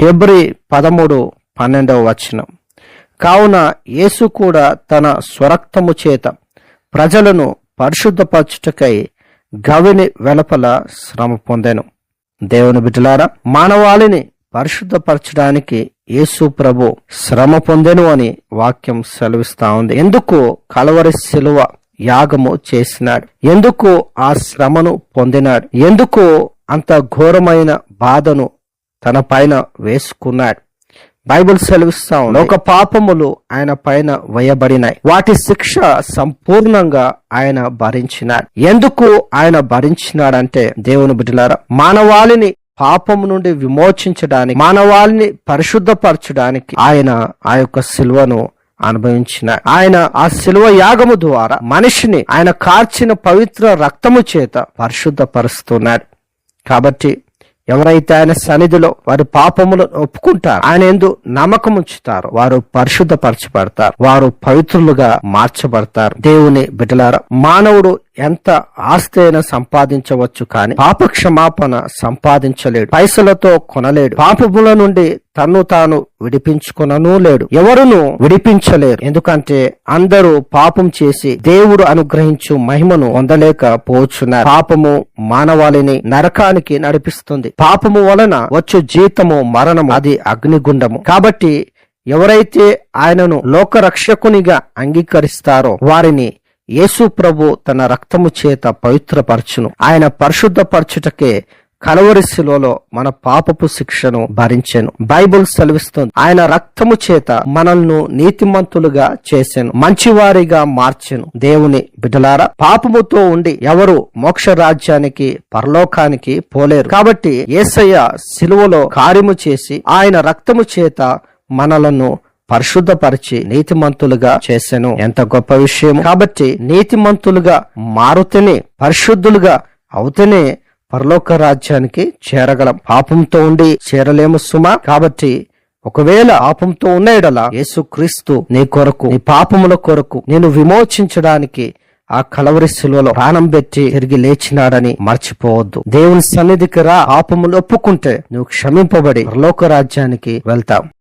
హెబ్రి పదమూడు పన్నెండవ వచనం. కావున యేసు కూడా తన స్వరక్తము చేత ప్రజలను పరిశుద్ధపరచుటకై గవిని వెలపల శ్రమ పొందెను. దేవుని బిడ్డలారా మానవాళిని పరిశుద్ధపరచడానికి యేసు ప్రభు శ్రమ పొందెను అని వాక్యం సెలవిస్తా ఉంది. ఎందుకు కలవరి శిలువ యాగము చేసినాడు? ఎందుకు ఆ శ్రమను పొందినాడు? ఎందుకు అంత ఘోరమైన బాధను తన పైన వేసుకున్నాడు. బైబిల్ సెలవిస్తా ఉంది. లోక పాపములు ఆయన పైన వేయబడినాయి. వాటి శిక్ష సంపూర్ణంగా ఆయన భరించినాడు. ఎందుకు ఆయన భరించినాడంటే దేవుని బిడ్డలారా మానవాళిని పాపము నుండి విమోచించడానికి మానవాళిని పరిశుద్ధపరచడానికి ఆయన ఆ యొక్క శిల్వను అనుభవించిన ఆయన ఆ శిలువ యాగము ద్వారా మనిషిని ఆయన కార్చిన పవిత్ర రక్తము చేత పరిశుద్ధపరుస్తున్నాడు. కాబట్టి ఎవరైతే ఆయన సన్నిధిలో వారి పాపములను ఒప్పుకుంటారు ఆయన ఎందు నమ్మకం ఉంచుతారు వారు పరిశుద్ధపరచబడతారు వారు పవిత్రులుగా మార్చబడతారు. దేవుని బిడ్డలారా మానవుడు ఎంత ఆస్తి అయినా సంపాదించవచ్చు కానీ పాప క్షమాపణ సంపాదించలేడు. పైసలతో కొనలేడు. పాపముల నుండి తన్ను తాను విడిపించుకునను లేడు. ఎవరును విడిపించలేరు. ఎందుకంటే అందరూ పాపం చేసి దేవుడు అనుగ్రహించు మహిమను పొందలేకపోచున్నారు. పాపము మానవాళిని నరకానికి నడిపిస్తుంది. పాపము వలన వచ్చు జీతము మరణము అది అగ్నిగుండము. కాబట్టి ఎవరైతే ఆయనను లోకరక్షకునిగా అంగీకరిస్తారో వారిని యేసు ప్రభు తన రక్తము చేత పవిత్రపరచును. ఆయన పరిశుద్ధపరచుటకే కలవరి శిలువలో మన పాపపు శిక్షను భరించెను. బైబుల్ సెలవిస్తుంది. ఆయన రక్తము చేత మనల్ని నీతిమంతులుగా చేశాను మంచివారిగా మార్చెను. దేవుని బిడ్డలారా పాపముతో ఉండి ఎవరు మోక్ష రాజ్యానికి పరలోకానికి పోలేరు. కాబట్టి ఏసయ్య శిలువలో కార్యము చేసి ఆయన రక్తము చేత మనలను పరిశుద్ధపరిచి నీతిమంతులుగా చేశాను ఎంత గొప్ప విషయం కాబట్టి నీతిమంతులుగా మారుతేనే పరిశుద్ధులుగా అవుతనే పరలోక రాజ్యానికి చేరగలం. పాపంతో ఉండి చేరలేము సుమా. కాబట్టి ఒకవేళ పాపంతో ఉన్న యేసు యేసుక్రీస్తు నీ కొరకు నీ పాపముల కొరకు నేను విమోచించడానికి ఆ కలవరి శిలువలో ప్రాణం పెట్టి తిరిగి లేచినాడని మర్చిపోవద్దు. దేవుని సన్నిధికి రా. పాపములు ఒప్పుకుంటే నువ్వు క్షమింపబడి పరలోక రాజ్యానికి వెళ్తావు.